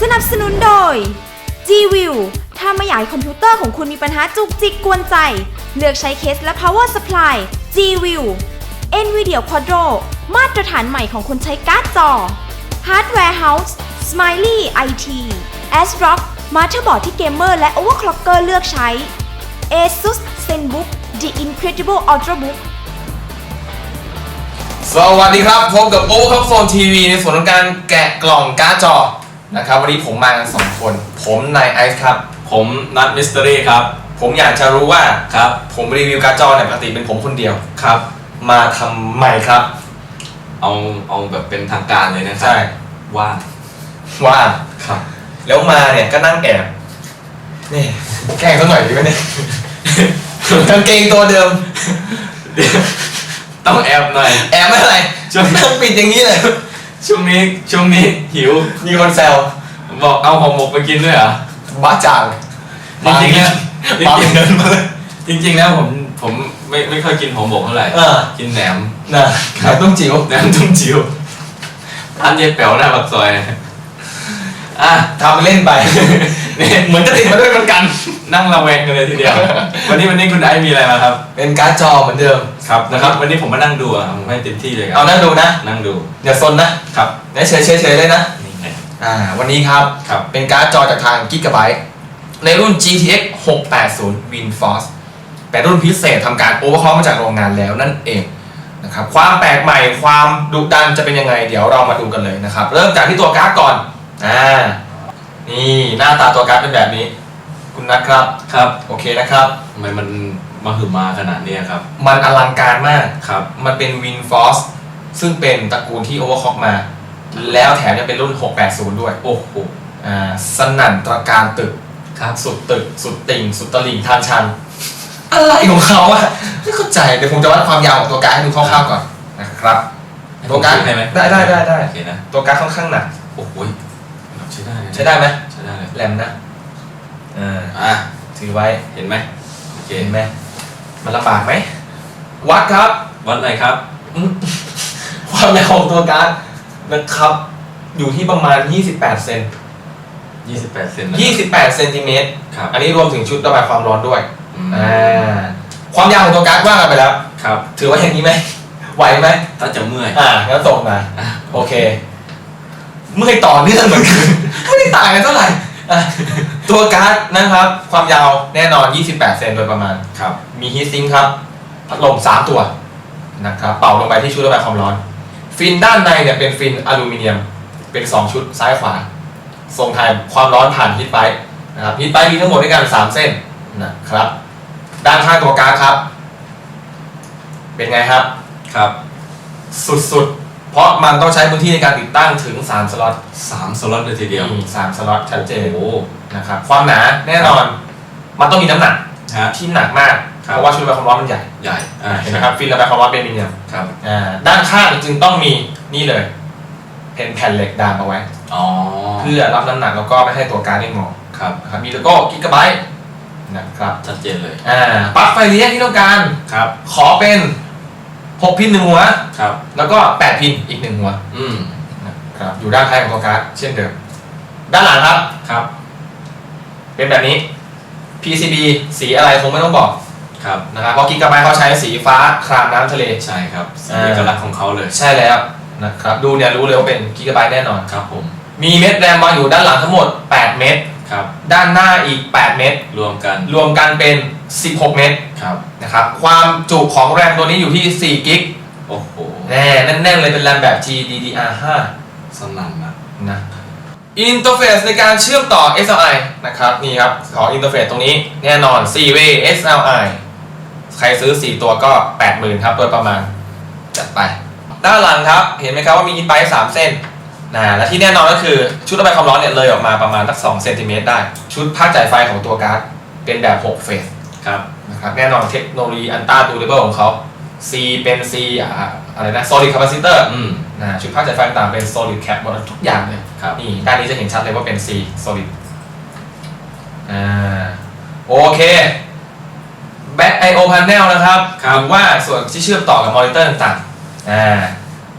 สนับสนุนโดย G-View ถ้าไม่อยากให้คอมพิวเตอร์ของคุณมีปัญหาจุกจิกกวนใจ เลือกใช้เคสและ power supply G-View NVIDIA Quadro มาตรฐานใหม่ของคนใช้การ์ดจอ Hardware House Smiley IT ASRock มาเตอร์บอร์ดที่เกมเมอร์และ overclocker เลือกใช้ ASUS ZenBook The Incredible Ultrabook สวัสดีครับพบกับโอเวอร์คัพโฟนทีวีในส่วนของการแกะกล่องการ์ดจอนะครับวันนี้ผมมากันสองคน ผมนายไอซ์ครับ ผมนัทมิสเตอรี่ครับ ผมอยากจะรู้ว่าครับ ผมรีวิวการ์ดจอเนี่ยปกติเป็นผมคนเดียวครับ มาทำไมครับ เอาเอาแบบเป็นทางการเลยนะครัใช่ว่าว่าครับ แล้วมาเนี่ยก็นั่งแอบนี่แกล้งสักหน่อยดีไหมเนี่ยกางเกงตัวเดิม ต้องแอบหน่อย แอบไม่อะไรช่วง นั่งปิดอย่างนี้เลย ช่วงนี้ช่วงนี้หิว มีคนแซวบอกเอาห่อหมกไปกินด้วยเหรอบ้าจังจริงๆแล้วปาเดินมาเลยจริงๆแล้วผมผมไม่ไม่ค่อยกินห่อหมกเท่าไหร่ เออกินแหนมน่ะขายต้มจิ๋วแหนมตุ้มจิ๋วร้านเยายแป๋วหน้าปากซอยอะทำเล่นไป นี่เหมือนจะติดมาด้วยเหมือนกัน นั่งระแวงกันเลยทีเดียว วันนี้วันนี้คุณไอซ์มีอะไรมาครับ เป็นการ์ดจอเหมือนเดิม ครับนะครับวันนี้ผมมานั่งดูอะผมให้เต็มที่เลยครัเอานั่งดูนะนั่งดูอย่าซนนะครับเนี่ยเฉยเฉยเฉยเลยนะนี่ไงอ่าวันนี้ครับ ครับเป็นการ์ดจอจากทาง Gigabyte ในรุ่น GTX 680 WinForce เป็นรุ่นพิเศษทำการโอเวอร์คอลมาจากโรงงานแล้วนั่นเองนะครับความแปลกใหม่ความดุดันจะเป็นยังไง เดี๋ยวเรามาดูกันเลยนะครับ เริ่มจากที่ตัวการ์ดก่อนอ่านี่หน้าตาตัวการ์ดเป็นแบบนี้ คุณนัทครับ ครับโอเคนะครับทำไมมัน มาหือมาขนาดนี้ครับมันอลังการมาก ครับมันเป็น WinForce ซึ่งเป็นตระกูลที่ Overclock มา แล้วแถมยังเป็นรุ่น 680 ด้วย โอ้โหอ่าสนั่นตระการตึก ครับสุดตึก สุดติ่ง สุดตลิ่งทานชัน อะไรของเขาอะไม่เข้าใจ เดี๋ยวผมจะวัดความยาวของตัวการ์ดให้ดูคร่าวๆก่อนนะครับ ตัวการ์ดให้ไหมได้ได้ได้ได้ โอเคนะ ตัวการ์ดค่อนข้างหนัก โอ้โหใช้ได้นะใช้ได้ไหมใช้ได้เลยแรมนะอ่าอะถือไว้เห็นไหมโอเค เห็นไหม มันลำบากไหม วัดครับวัดอะไรครับ อืมความยาวของตัวการ์ดนะครับ อยู่ที่ประมาณ 28 เซน 28 เซนนะ28 เซนติเมตร ครับอันนี้รวมถึงชุดระบายความร้อนด้วย อืมอ่า ความยาวของตัวการ์ดว่ากันไปแล้ว ครับ ถือว่าอย่างนี้ไหม ไหวไหม ถ้าจะเมื่อย อ่างั้นส่งมา อะ โอเค เมื่อยต่อเนื่องเหมือนกัน ไม่ได้ต่างกันเท่าไหร่อะ ตัวการ์ดนะครับ ความยาวแน่นอน 28 เซนโดยประมาณ ครับมีฮีทซิงค์ครับ พัดลม3ตัวนะครับเป่าลงไปที่ชุดระบายความร้อน ฟินด้านในเนี่ยเป็นฟินอลูมิเนียม เป็น 2 ชุดซ้ายขวาส่งถ่ายความร้อนผ่านฮีทไฟท์นะครับฮีทไฟท์มีทั้งหมดด้วยกัน3เส้นนะครับ ด้านข้างตัวการ์ดครับ เป็นไงครับ ครับ สุดๆ เพราะมันต้องใช้พื้นที่ในการติดตั้งถึง 3 สล็อตสามสล็อตเลยทีเดียวมีสามสล็อตชัดเจนโอ้โหนะครับความหนาแน่นอน มันต้องมีน้ำหนักฮะ ที่หนักมาก ครับ เพราะว่าชุดระบายความร้อนมันใหญ่ใหญ่อ่าเห็นไหมครับฟินระบายความร้อนเป็นอลูมิเนียมครับอ่าด้านข้างจึงต้องมีนี่เลยเป็นแผ่นเหล็กดามเอาไว้ อ๋อเพื่อรับน้ำหนักแล้วก็ไม่ให้ตัวการ์ดได้งอครับนะครับมีโลโก้กิกะไบต์นะครับชัดเจนเลยอ่าปลั๊กไฟเลี้ยงที่ต้องการครับ ขอเป็น 6พินหนึ่งหัว ครับ แล้วก็8พินอีกหนึ่งหัวอืมนะครับอยู่ด้านท้ายของตัวการ์ดเช่นเดิม ด้านหลังครับ ครับ เป็นแบบนี้ PCB สีอะไรคงไม่ต้องบอกครับ นะครับเพราะกิกะไบต์เขาใช้สีฟ้าครามน้ำทะเล ใช่ครับสีอ่าเอกลักษณ์ของเขาเลย ใช่แล้วนะครับ ดูเนี่ยรู้เลยว่าเป็นกิกะไบต์แน่นอน ครับผม มีเม็ดแรมวางอยู่ด้านหลังทั้งหมด 8 เม็ดครับ ด้านหน้าอีก 8 เม็ดรวมกัน รวมกันเป็น 16 เม็ดครับ นะครับ ความจุของแรมตัวนี้อยู่ที่ 4 กิกโอ้โห แน่แน่นๆเลยเป็นแรมแบบ GDDR5 สนั่นนะนะอินเทอร์เฟซในการเชื่อมต่อ SLI นะครับ นี่ครับ ขออินเทอร์เฟซตรงนี้แน่นอน 4-way SLI ใครซื้อ 4 ตัวก็ 80,000 ครับ โดยประมาณ จัดไป ด้านหลังครับ เห็นไหมครับว่ามีอินไป3เส้นนะและที่แน่นอนก็คือชุดระบายความร้อนเนี่ยเลยออกมาประมาณสัก2เซนติเมตรได้ ชุดภาคจ่ายไฟของตัวการ์ดเป็นแบบ 6 เฟส ครับนะครับแน่นอนเทคโนโลยีอันต้าดูเรเบิลของเขา C เป็น C อ่าอะไรนะ solid capacitor อืมนะชุดภาคจ่ายไฟต่างๆเป็น solid cap หมดทุกอย่างเลยครับนี่ด้านนี้จะเห็นชัดเลยว่าเป็น C solid อ่าโอเค back I/O panel นะครับครับหรือว่าส่วนที่เชื่อมต่อกับมอนิเตอร์ต่างๆอ่า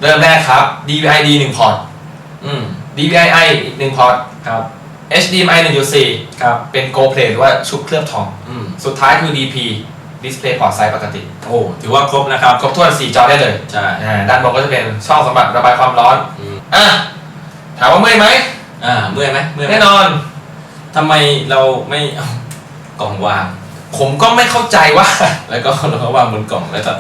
เริ่มแรกครับ DVI-D 1พอร์ตอืม DVI-I อีก1พอร์ตครับ HDMI 1.4 ครับ เป็น Go Play หรือว่าชุบเคลือบทอง อืมสุดท้ายคือ DP Display Port Size ปกติ โอ้ถือว่าครบนะครับ ครบถ้วน 4 จอได้เลยใช่อ่าด้านบนก็จะเป็นช่องสำหรับระบายความร้อน อืมอะ ถามว่าเมื่อยไหม อ่าเมื่อยไหมเมื่อยไหมแน่นอน ทำไมเราไม่เอากล่องวาง ผมก็ไม่เข้าใจว่า แล้วก็เราก็วางบนกล่องแล้วก็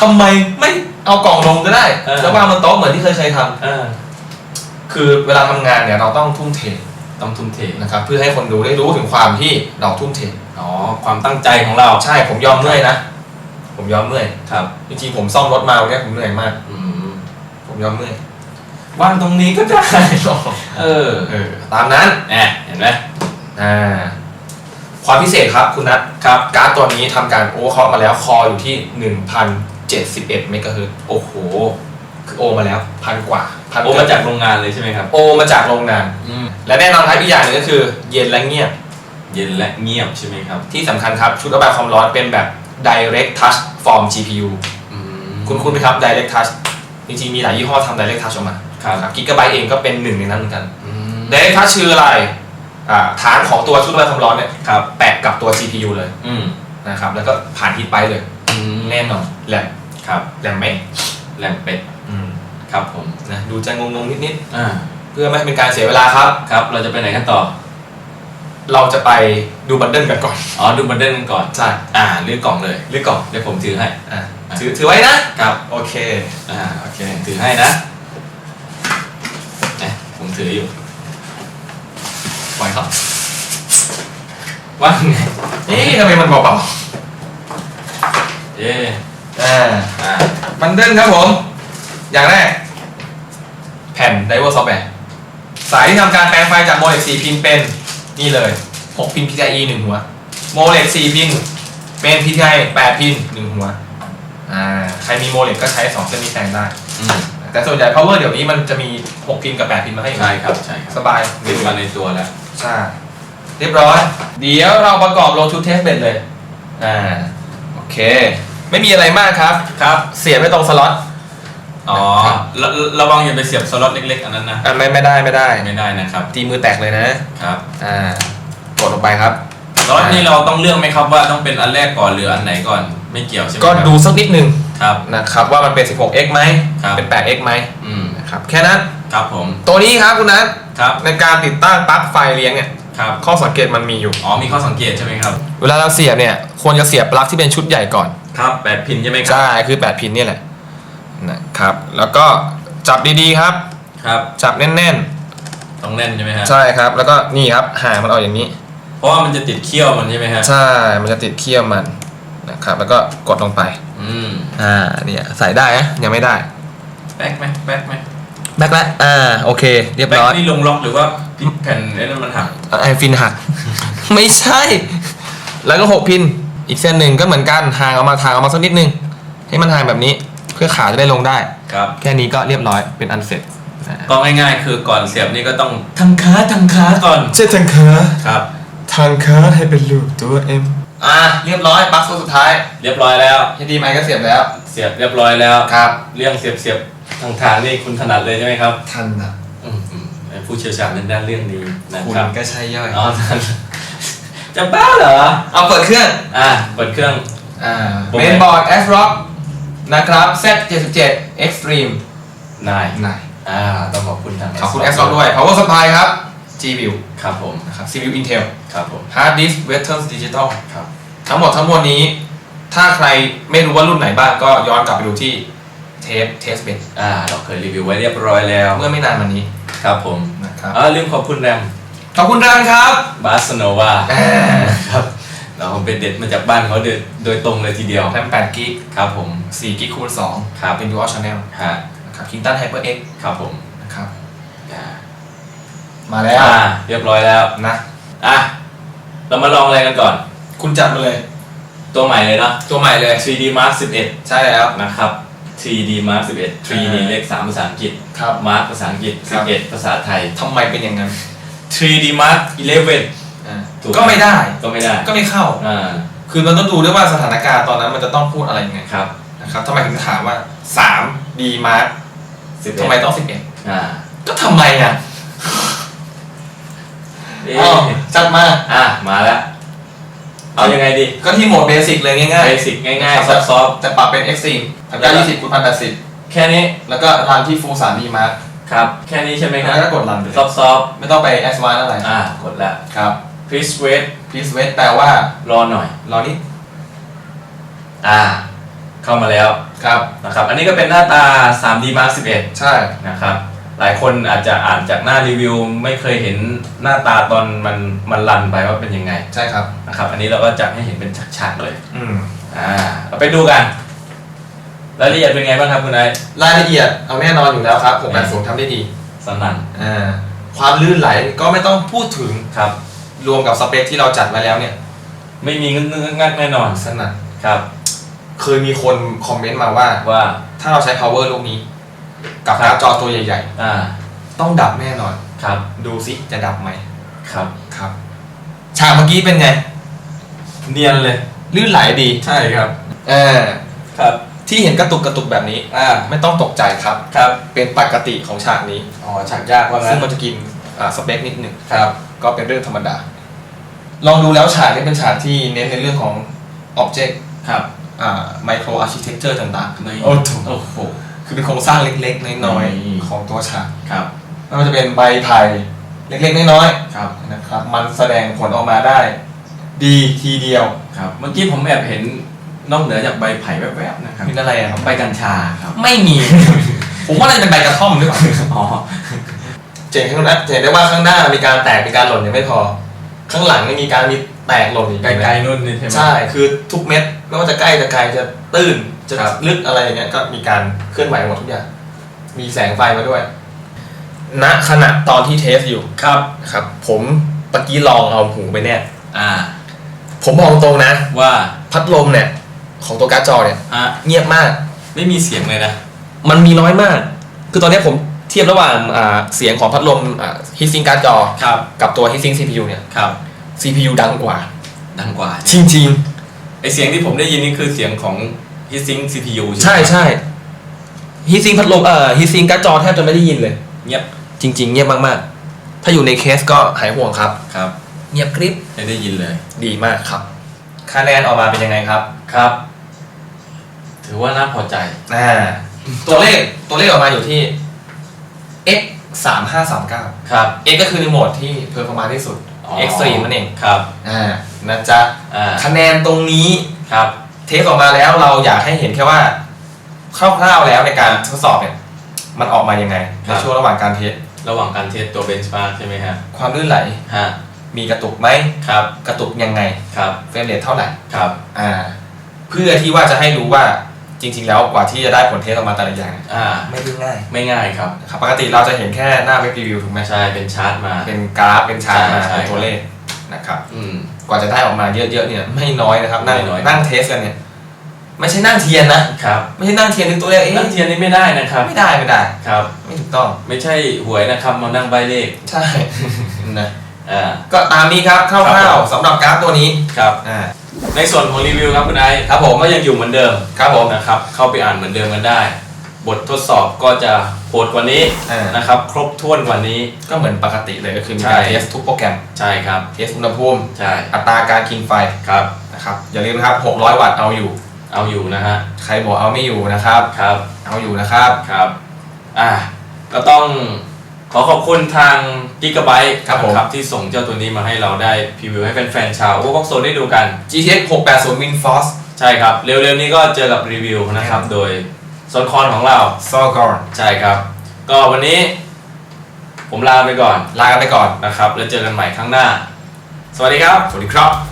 ทำไมไม่เอากล่องลงก็ได้ เออ แล้ววางบนโต๊ะเหมือนที่เคยใช้ทำ เออ คือเวลาทำงานเนี่ยเราต้องทุ่มเท ต้องทุ่มเทนะครับเพื่อให้คนดูได้รู้ถึงความที่เราทุ่มเทอ๋อความตั้งใจของเราใช่ผมยอมเมื่อยนะ ผมยอมเมื่อยครับจริงๆผมซ่อมรถมาวันเนี้ยผมเหนื่อยมาก อืมผมยอมเมื่อยวางตรงนี้ก็ได้ เออเออตามนั้นแหมเห็นไหมอ่าความพิเศษครับคุณนัทครับการ์ดตัวนี้ทำการโอเวอร์คล็อกมาแล้วคออยู่ที่ 1,071เมกะเฮิรตซ์โอ้โห คือโอมาแล้วพันกว่าพันโอมาจากโรงงานเลยใช่ไหมครับ โอมาจากโรงงานอืมและแน่นอนครับอีกอย่างหนึ่งก็คือเย็นและเงียบ เย็นและเงียบใช่ไหมครับ ที่สำคัญครับชุดระบายความร้อนเป็นแบบ direct touch form GPU อืมคุณคุณไหมครับ direct touch จริงๆมีหลายยี่ห้อทำ direct touch ออกมาครับกิกะไบต์เองก็เป็นหนึ่งในนั้นเหมือนกันอืม direct touch คืออะไรอ่าฐานของตัวชุดระบายความร้อนเนี่ยครับแปะกับตัว GPU เลยอืมนะครับแล้วก็ผ่านฮีทไปเลยอืมแน่นอนแหลมครับแหลมไหม แหลมเป็ดอืมครับผมนะดูจะงงๆนิดอ่าๆ เพื่อไม่ให้เป็นการเสียเวลาครับ ครับเราจะไปไหนกันต่อ เราจะไปดูบันเดิลกันก่อน อ๋อดูบันเดิลกันก่อน ใช่อ่าเลือกกล่องเลยหรือก่อนเดี๋ยวผมถือให้อะ ถือถือไว้นะ ครับโอเค อ่าโอเคถือให้นะเนี่ยผมถืออยู่ปล่อยครับ ว่าไงเอ๊ะทำไมมันเบาเอ๊ะๆอ่า อ่า บันเดิลครับผม อย่างแรก แผ่นไดเวอร์ซอฟต์แวร์สายที่ทำการแปลงไฟจากโมเลก4พินเป็น นี่เลย 6 พิน PCIe 1 หัว โมเลก4พิน เป็น PCI 8พิน 1 หัว อ่า ใครมีโมเลกก็ใช้2เส้นนี้แทนได้ อืมแต่ส่วนใหญ่ power เดี๋ยวนี้มันจะมี 6 พินกับ 8 พินมาให้อยู่ใช่ครับใช่คสรับบาย ติดมาในตัวแล้ว ใช่เรียบร้อย เดี๋ยวเราประกอบลงชุดเทสเบดเลย อ่า โอเค ไม่มีอะไรมากครับ ครับ เสียบไว้ตรงสล็อต อ๋อระระวังอย่าไปเสียบสล็อตเล็กๆ อันนั้นนะ อ่าไม่ไม่ได้ไม่ได้ไม่ได้นะครับ ตีมือแตกเลยนะ ครับ อ่ากดลงไปครับ สล็อตนี่เราต้องเลือกไหมครับว่าต้องเป็นอันแรกก่อนหรืออันไหนก่อน ไม่เกี่ยวใช่ไหมก็ครับดูสักนิดนึงครับ นะครับว่ามันเป็น 16x ไหมครับ เป็น 8x ไหมอืม นะครับแค่นั้น ครับผม ตัวนี้ครับคุณนัทครับในการติดตั้งปลั๊กไฟเลี้ยงเนี่ย ครับ ข้อสังเกตมันมีอยู่ อ๋อมีข้อสังเกตใช่ไหมครับเวลาเราเสียบเนี่ยควรจะเสียบปลั๊กที่เป็นชุดใหญ่ก่อนครับแปดพินใช่ไหมครับใช่คือ 8 พินเนี่ยแหละนะครับแล้วก็จับดีๆครับ ครับ จับแน่นต้องแน่นใช่ไหมฮะๆ ใช่ครับ แล้วก็นี่ครับห่างมันออกอย่างนี้ เพราะว่ามันจะติดเขี้ยวมันใช่ไหมฮะใช่มันจะติดเขี้ยวมันนะครับแล้วก็กดลงไปอืมอ่าเนี่ยใส่ได้นะยังไม่ได้แป๊กไหมแป๊กไหมแบ็คแล้วอ่าโอเค เรียบแป๊กร้อย นี่ลงล็อกหรือว่า พิแผ่นไอ้นั่นมันหักไอฟินหัก ไม่ใช่ แล้วก็6พิน อีกเส้นหนึ่งก็เหมือนกันห่างออกมาทางออกมาสักนิดนึง ให้มันห่างแบบนี้เพื่อขาจะได้ลงได้ ครับ แค่นี้ก็เรียบร้อยเป็นอันเสร็จอ่าก็ง่ายๆ คือก่อนเสียบนี่ก็ต้องทั้งขาทั้งขาก่อนเช่ทางขาครับ ทางขาให้เป็นรูปตัว M อ่าเรียบร้อยปลั๊กตัวสุดท้าย เรียบร้อยแล้ว HDMI ก็เสียบแล้ว เสียบเรียบร้อยแล้วครับ เรื่องเสียบเสียบทางทางนี่คุณถนัดเลยใช่ไหมครับทันนะอืมอืมเป็น ผู้เชี่ยวชาญในด้านเรื่องนี้นะคุณครับก็ใช่ย่อยอ๋อท่านจะบ้าเหรอเอาเปิดเครื่องอะเปิดเครื่องอ่าโปรเมแกรมนบอร์ด ASRock นะครับ Z77 Extreme นายนายอ่าต้องขอบคุณทาง ขอบคุณ ASRock ด้วย Power Supply ครับ G-View ครับผมนะครับ CPU Intel ครับผม Hard Disk Western Digital ครับทั้งหมดทั้งมวลนี้ ถ้าใครไม่รู้ว่ารุ่นไหนบ้างก็ย้อนกลับไปดูที่เท ปเทสเบนอ่าเราเคยรีวิวไว้เรียบร้อยแล้วเมื่อไม่นานมานี้ครับผมนะครับอ่าลืมขอบคุณแรมขอบคุณรังครับบาสโนวาอ่าครับเราเป็นเด็ดมาจากบ้านเขาโดยโดยตรงเลยทีเดียวแรม8กิกครับผม4กิกคูณ2ครับเป็น Dual Channel ฮะนะครับ Kingston HyperX ครับผมนะครับอ่ามาแล้วอ่าเรียบร้อยแล้วนะอะเรามาลองอะไรกันก่อน คุณจัดมาเลย ตัวใหม่เลยเนาะตัวใหม่เลย 3D Mark 11 ใช่แล้วนะครับ 3D Mark 11 3 นี่เลข3ภาษาอังกฤษ ครับ Mark ภาษาอังกฤษ ครับ 11 ภาษาไทย ทำไมเป็นอย่างนั้น 3D Mark 11 อ่าถูก ก็ไม่ได้ ก็ไม่ได้ก็ไม่เข้า อ่าคือมันต้องดูด้วยว่าสถานการณ์ตอนนั้นมันจะต้องพูดอะไรยังไงครับนะครับทำไมถึงถามว่า 3D Mark 11ทำไมต้อง อ่า11 ก็ทำไมอะเอ๊อ้าวะจัดมา อะมาแล้ว เอายังไงดีก็ที่โหมดเบสิกเลยง่ายเบสิกง่ายๆครับซอฟต์ๆแต่ปรับเป็น Extreme ทำได้20คูณ1080 ๆ แค่นี้แล้วก็รันที่ Full 3D Mark ครับ แค่นี้ใช่ไหมคแล้รัวบก็กดรันไปเลยซอฟต์ซอฟต์ไม่ต้องไป Advanced อะไรอ่ากดแล้วครับ please wait Please wait แปลว่ารอหน่อย รอนิดอ่า เข้ามาแล้วครับ นะครับ อันนี้ก็เป็นหน้าตา 3D Mark 11 ใช่ นะครับ หลายคนอาจจะอ่านจากหน้ารีวิว ไม่เคยเห็นหน้าตาตอนมันมันรันไปว่าเป็นยังไงใช่ครับนะครับ อันนี้เราก็จัดให้เห็นเป็นฉากๆเลย อืมอ่าเราไปดูกันรายละเอียดเป็นไงบ้างครับคุณไอซ์รายละเอียดเอาแน่นอนอยู่แล้วครับ680ทำได้ดีสนั่นอ่าความลื่นไหลก็ไม่ต้องพูดถึงครับ รวมกับสเปคที่เราจัดมาแล้วเนี่ย ไม่มีเงื้องักแน่นอนสนั่นครับ เคยมีคนคอมเมนต์มาว่าว่าถ้าเราใช้ power ลูกนี้ กับครับการ์ดจอตัวใหญ่ อ่าๆ ต้องดับแน่นอน ครับดูซิจะดับไหมครับ ครับฉากเมื่อกี้เป็นไง เนียนเลย ลื่นไหลดีใช่ครับ เออครับที่เห็นกระตุกกระตุกแบบนี้ อ่าไม่ต้องตกใจครับ ครับเป็นปกติของฉากนี้ อ๋อฉากยากว่างั้ซึ่งนมันจะกินอ่าสเปคนิดหนึ่งครับ ก็เป็นเรื่องธรรมดา ลองดูแล้วฉากนี้เป็นฉากที่เน้นในเรื่องของ Object ครับอ่า Micro Architecture ต่างในๆโอ้ถูกโอ้โห คือเป็นโครงสร้างเล็กๆ น้อยอืม ๆ ของตัวฉากครับไม่ว่าจะเป็นใบไผ่เล็กๆ น้อยครับๆนะครับ มันแสดงผลออกมาได้ ดีทีเดียวครับ เมื่อกี้ผมแอบเห็นนอกเหนือจากใบไผ่แวบๆนะครับเป็นอะไรอะครับ ใบกัญชาครับไม่มี ผมว่าน่าจะเป็นใบกระท่อมหรือเปล่าอ๋อเจ๋งข้างหน้าเจ๋งได้ว่าข้างหน้ามีการแตกมีการหล่นยังไม่พอ ข้างหลังนี่มีการมีแตกหล่นอีกไกลๆนู่นนี่ใช่ไหมใช่คือทุกเม็ดไม่ว่าจะใกล้จะไกลจะตื้น จะครับ ลึกอะไรอย่างเงี้ยก็มีการเคลื่อนไหวหมดทุกอย่าง มีแสงไฟมาด้วย ณขณะตอนที่เทสอยู่ครับ นะครับผมตะกี้ลองเอาหูไปเนี่ย อ่า ผมมองตรงนะ ว่าพัดลมเนี่ย ของตัวการ์ดจอเนี่ย ฮะเงียบมาก ไม่มีเสียงเลยนะ มันมีน้อยมาก คือตอนนี้ผมเทียบระหว่างอ่าเสียงของพัดลมฮิตซิงการ์ดจอ ครับ กับตัวฮิตซิง CPU เนี่ย ครับ CPU ดังกว่า ดังกว่า จริง ไอเสียงที่ผมได้ยินนี่คือเสียงของ heatsink CPU ๆใช่ใช่ไหมใช่ฮิตซิงพัดลมเอ่อฮิตซิงการ์ดจอแทบจะไม่ได้ยินเลย เงียบจริง ๆ เงียบมากๆ ถ้าอยู่ในเคสก็หายห่วงครับ ครับ เงียบกริบไม่ได้ยินเลย ดีมากครับคะแนนออกมาเป็นยังไงครับครับ ถือว่าน่าพอใจ อ่าตัวเลขตัวเลขออกมาอยู่ที่ x 3 5 3 9ครับ x ก็คือในโหมดที่เพอร์ฟอร์มาที่สุด extreme นั่นเอง ครับ อ่านะจ๊ะอ่า คะแนนตรงนี้ครับเท สออกมาแล้วเราอยากให้เห็นแค่ว่าคร่าวๆแล้วในการทดสอบเนี่ยมันออกมายังไงครัในบช่วงระหว่างการเทสระหว่างการเทสตัว benchmark ใช่ไหมฮะความลื่นไหล ฮะมีกระตุกไหมครับกระตุกยังไงครับเฟรมเรทเท่าไหร่ครับอ่า เพื่อที่ว่าจะให้รู้ว่าจริง ๆ แล้วกว่าที่จะได้ผลเทสออกมาแต่ละอย่างอ่าไม่ได้ง่ายไม่ง่ายครับนะครับปกติเราจะเห็นแค่หน้าเว็บรีวิวถูกไหมใช่เป็นชาร์ตมา เป็นกราฟเป็นชาร์ตมาใช่ใช่ เป็นตัวเลขนะครับ อืม กว่าจะได้ออกมาเยอะๆเนี่ยไม่น้อยนะครับนั่งไม่น้อย นั่งเทสกันเนี่ย ไม่ใช่นั่งเทียนนะครับไม่ใช่นั่งเทียนนึกตัวเลขเอ๊ะนั่งเทียนนี่ไม่ได้นะครับไม่ได้ไม่ได้ครับ ไม่ถูกต้องไม่ใช่หวยนะครับมานั่งใบเลขใช่นะอ่าก็ตามนี้ครับคครับร่าวผมๆสำหรับกราฟตัวนี้ครับอ่าในส่วนของรีวิวครับคุณไอซ์ครับผมก็ยังอยู่เหมือนเดิมครับผมนะครับเข้าไปอ่านเหมือนเดิมกันได้ บททดสอบก็จะโหดกว่านี้อ่านะครับครบถ้วนกว่านี้ก็เหมือนปกติเลยก็คือมีใช่การเทสทุกโปรแกรมใช่ครับเทสอุณหภูมิใช่อัตราการกินไฟครับนะครับอย่าลืมนะครับ 600 วัตต์เอาอยู่ เอาอยู่นะฮะใครบอกเอาไม่อยู่นะครับ ครับ เอาอยู่นะครับ ครับ อ่าก็ต้องขอขอบคุณทาง Gigabyte ครับผมนะที่ส่งเจ้าตัวนี้มาให้เราได้พรีวิวให้แฟนๆชาวโอเวอร์โซนได้ดูกัน GTX 680 WinForce ใช่ครับ เร็วๆนี้ก็เจอกับรีวิวนะครับ โดยโซนคอนของเรา ซอกอนใช่ครับ ก็วันนี้ ผมลาไปก่อนลากันไปก่อน นะครับ แล้วเจอกันใหม่ครั้งหน้า สวัสดีครับ สวัสดีครับ